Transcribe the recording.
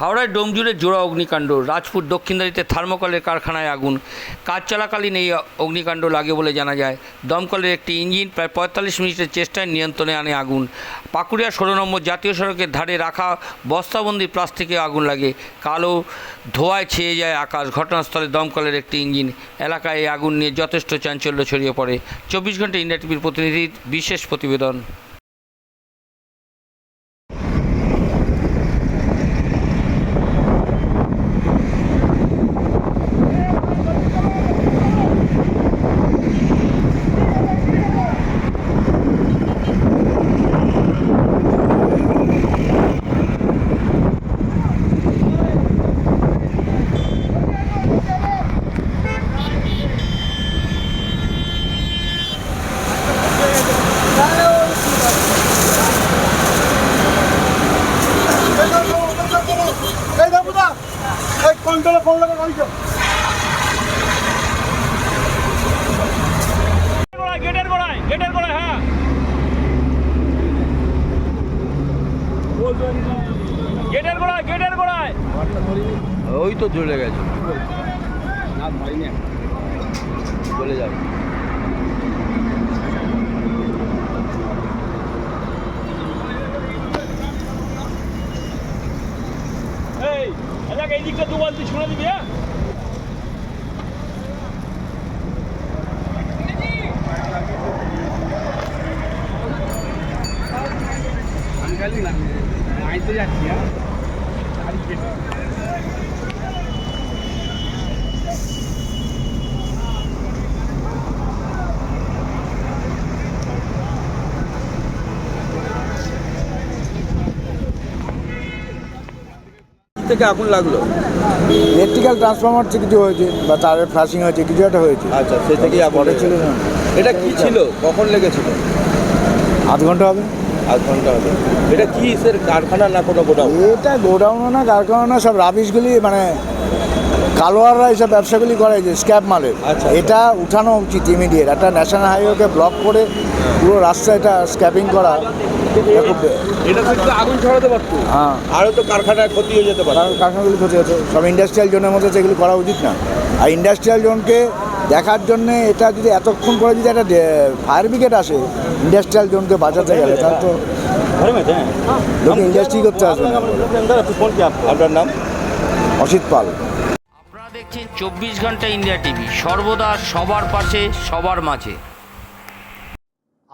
হাওড়ায় ডোমজুড়ে জোড়া অগ্নিকাণ্ড, রাজপুর দক্ষিণদারিতে থার্মোকলের কারখানায় আগুন, কাজ চলাকালীন এই অগ্নিকাণ্ড লাগে বলে জানা যায়। দমকলের একটি ইঞ্জিন প্রায় পঁয়তাল্লিশ মিনিটের চেষ্টায় নিয়ন্ত্রণে আনে আগুন। পাকুড়িয়া ষোলো নম্বর জাতীয় সড়কের ধারে রাখা বস্তাবন্দি প্লাস্টিকে আগুন লাগে। কালো ধোঁয়ায় ছেয়ে যায় আকাশ। ঘটনাস্থলে দমকলের একটি ইঞ্জিন। এলাকায় এই আগুন নিয়ে যথেষ্ট চাঞ্চল্য ছড়িয়ে পড়ে। চব্বিশ ঘণ্টা ইন্ডিয়া টিভির প্রতিনিধির বিশেষ প্রতিবেদন এই বাবুদা এই কন্ট্রোলে ফোন লাগা গাড়ি গোড়ায় গেটের গোড়ায় গেটের গোড়ায় হ্যাঁ গেটের গোড়ায়। গেটের গোড়ায় ওই তো চলে গেছে। চলে যাবে। Никто до вас ничего не меня? Ангалина, майдя я, ариф. থেকে আগুন লাগল? ইলেকট্রিক্যাল ট্রান্সফরমার থেকে কিছু হয়েছে বা তারের ফ্লাশিং হয়েছে কিছু একটা হয়েছে। আচ্ছা সে থেকেই আগুন ছিল। না এটা কি ছিল? কখন লেগেছিল? আধ ঘণ্টা হবে। আধ ঘণ্টা হবে। এটা কি স্যার কারখানা না কোনো গোডাউন? এটা গোডাউনও না কারখানা না সব রাবিশগুলি মানে কালোয়াররা এইসব ব্যবসাগুলি করে যে স্ক্যাপ মালের। আচ্ছা। এটা উঠানো উচিত ইমিডিয়েট একটা ন্যাশনাল হাইওয়েকে ব্লক করে পুরো রাস্তা এটা স্ক্যাপিং করা। এটা থেকে আগুন ছড়াতে পারতো। হ্যাঁ। আরও তো কারখানায় ক্ষতি হয়ে যেতে পারে। কারণ কারখানাগুলি ক্ষতি হচ্ছে। সব ইন্ডাস্ট্রিয়াল জোনের মধ্যে সেগুলি করা উচিত না। আর ইন্ডাস্ট্রিয়াল জোনকে দেখার জন্য এটা যদি এতক্ষণ করে যদি একটা ফায়ার ব্রিগেড আসে ইন্ডাস্ট্রিয়াল জোনকে বাঁচাতে গেলে তাহলে তো লোক ইন্ডাস্ট্রি করতে আসবে না। আপনার নাম? অসিত পাল। আপনারা দেখছেন চব্বিশ ঘণ্টা ইন্ডিয়া টিভি। সর্বদা সবার পাশে সবার মাঝে।